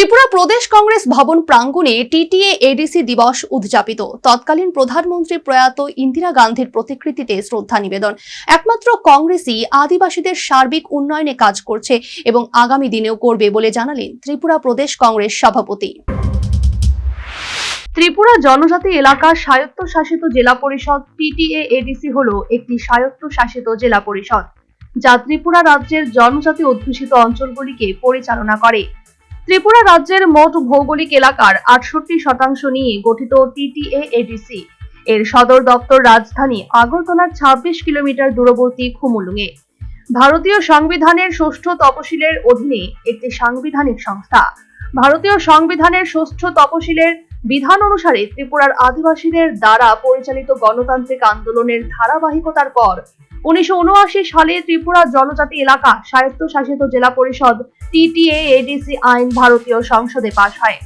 ত্রিপুরা প্রদেশ কংগ্রেস ভবন প্রাঙ্গণে টিটিএ এডিসি দিবস উদযাপিত। তৎকালীন প্রধানমন্ত্রী প্রয়াত ইন্দিরা গান্ধীর প্রতিকৃতিতে শ্রদ্ধা নিবেদন। একমাত্র কংগ্রেসই আদিবাসীদের সার্বিক উন্নয়নে কাজ করছে এবং আগামী দিনেও করবে বলে জানালেন ত্রিপুরা প্রদেশ কংগ্রেস সভাপতি। ত্রিপুরা জনজাতি এলাকার স্বায়ত্তশাসিত জেলা পরিষদ টিটিএ এডিসি হল একটি স্বায়ত্তশাসিত জেলা পরিষদ, যা ত্রিপুরা রাজ্যের জনজাতি অধ্যুষিত অঞ্চলগুলিকে পরিচালনা করে। ত্রিপুরা রাজ্যের মোট ভৌগোলিক এলাকার আটষট্টি শতাংশ নিয়ে গঠিত টিটিএ এডিসি এর সদর দপ্তর রাজধানী আগরতলার ছাব্বিশ কিলোমিটার দূরবর্তী খুমুলুঙে। ভারতীয় সংবিধানের ষষ্ঠ তপশিলের অধীনে একটি সাংবিধানিক সংস্থা। ভারতীয় সংবিধানের ষষ্ঠ তপশিলের বিধান অনুসারে ত্রিপুরার আদিবাসীদের দ্বারা পরিচালিত গণতান্ত্রিক আন্দোলনের ধারাবাহিকতার পর উনিশশো উনআশি সালে ত্রিপুরা জনজাতি এলাকা স্বায়ত্তশাসিত জেলা পরিষদ টিটিএ এডিসি আইন ভারতীয় সংসদে পাশ হয়।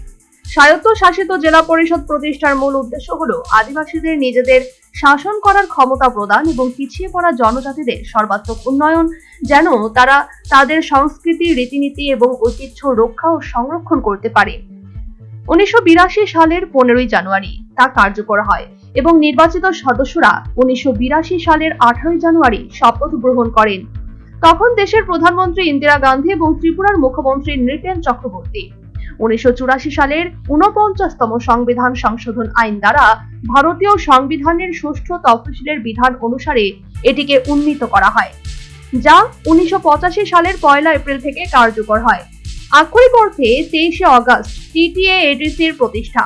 স্বায়ত্তশাসিত জেলা পরিষদ প্রতিষ্ঠার মূল উদ্দেশ্য হলো আদিবাসীদের নিজেদের শাসন করার ক্ষমতা প্রদান এবং পিছিয়ে পড়া জনজাতিদের সর্বাত্মক উন্নয়ন, যেন তারা তাদের সংস্কৃতি, রীতিনীতি এবং ঐতিহ্য রক্ষা ও সংরক্ষণ করতে পারে। উনিশশো বিরাশি সালের পনেরোই জানুয়ারি তা কার্যকর হয়। এবং নির্বাচিত সদস্যরা উনিশশো বিরাশি সালের আঠারোই জানুয়ারি শপথ গ্রহণ করেন। তখন দেশের প্রধানমন্ত্রী ইন্দিরা গান্ধী এবং ত্রিপুরার মুখ্যমন্ত্রী নৃপেন চক্রবর্তী। উনিশশো চুরাশি সালের উনপঞ্চাশতম সংবিধান সংশোধন আইন দ্বারা ভারতীয় সংবিধানের ষষ্ঠ তফসিলের বিধান অনুসারে এটিকে উন্নীত করা হয়, যা উনিশশো পঁচাশি সালের পয়লা এপ্রিল থেকে কার্যকর হয়। আক্ষরিক অর্থে তেইশে অগস্ট টিটিএ এডিসির প্রতিষ্ঠা।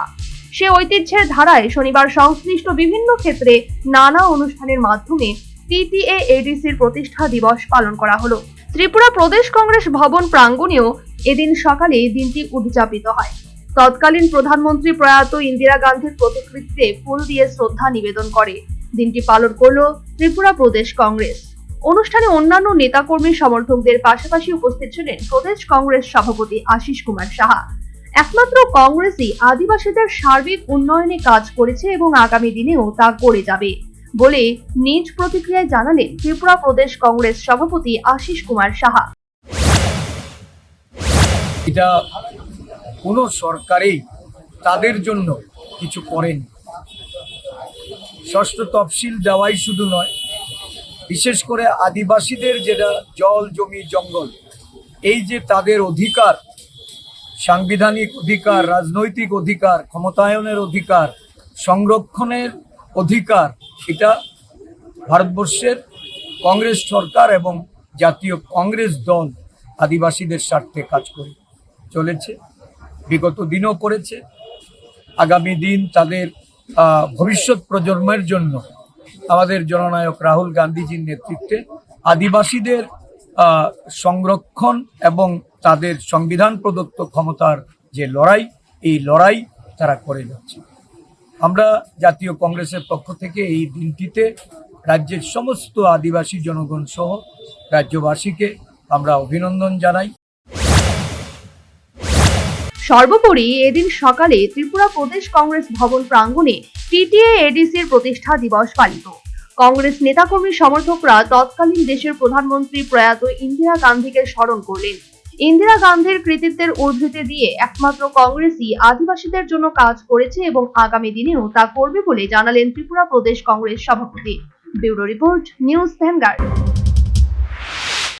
সে ঐতিহ্যের ধারায় শনিবার সংশ্লিষ্ট বিভিন্ন ক্ষেত্রে নানা অনুষ্ঠানের মাধ্যমে টিটিএ এডিসির প্রতিষ্ঠা দিবস পালন করা হলো। ত্রিপুরা প্রদেশ কংগ্রেস ভবন প্রাঙ্গণেও এদিন সকালে দিনটি উদযাপিত হয়। তৎকালীন প্রধানমন্ত্রী প্রয়াত ইন্দিরা গান্ধীর প্রতিকৃতিতে ফুল দিয়ে শ্রদ্ধা নিবেদন করে। দিনটি পালন করল ত্রিপুরা প্রদেশ কংগ্রেস। অনুষ্ঠানে অন্যান্য নেতাকর্মী সমর্থকদের পাশাপাশি উপস্থিত ছিলেন প্রদেশ কংগ্রেস সভাপতি আশিস কুমার সাহা। একমাত্র কংগ্রেসই আদিবাসীদের সার্বিক উন্নয়নে কাজ করেছে এবং আগামী দিনেও তা করে যাবে বলে নিজ প্রতিক্রিয়ায় জানালেন ত্রিপুরা প্রদেশ কংগ্রেস সভাপতি আশিস কুমার সাহা। এটা কোনো সরকারই তাদের জন্য কিছু করেন। ষষ্ঠ তফসিল দেওয়াই শুধু নয়, বিশেষ করে আদিবাসীদের যেটা জল, জমি, জঙ্গল, এই যে তাদের অধিকার সাংবিধানিক অধিকার, রাজনৈতিক অধিকার, ক্ষমতায়নের অধিকার, সংরক্ষণের অধিকার এটা ভারতবর্ষের কংগ্রেস সরকার এবং জাতীয় কংগ্রেস দল আদিবাসীদের স্বার্থে কাজ করে চলেছে, বিগত দিনও করেছে। আগামী দিন তাদের ভবিষ্যৎ প্রজন্মের জন্য আমাদের জননায়ক রাহুল গান্ধীজির নেতৃত্বে আদিবাসীদের সংরক্ষণ এবং তাদের সংবিধান প্রদত্ত ক্ষমতার যে লড়াই, এই লড়াই তারা করে যাচ্ছে। আমরা জাতীয় কংগ্রেসের পক্ষ থেকে এই দিনটিতে রাজ্যের সমস্ত আদিবাসী জনগণ সহ রাজ্যবাসীকে আমরা অভিনন্দন জানাই। সর্বোপরি এদিন সকালে ত্রিপুরা প্রদেশ কংগ্রেস ভবন প্রাঙ্গণে টিটিএ এডিসির প্রতিষ্ঠা দিবস পালিত। কংগ্রেস নেতাকর্মী সমর্থকরা তৎকালীন দেশের প্রধানমন্ত্রী প্রয়াত ইন্দিরা গান্ধীকে স্মরণ করলেন। ইন্দিরা গান্ধীর কৃতিত্বের উদ্ধৃতি দিয়ে একমাত্র কংগ্রেসই আদিবাসীদের জন্য কাজ করেছে এবং আগামী দিনেও তা করবে বলে জানালেন ত্রিপুরা প্রদেশ কংগ্রেস সভাপতি। Bureau report, News Vanguard.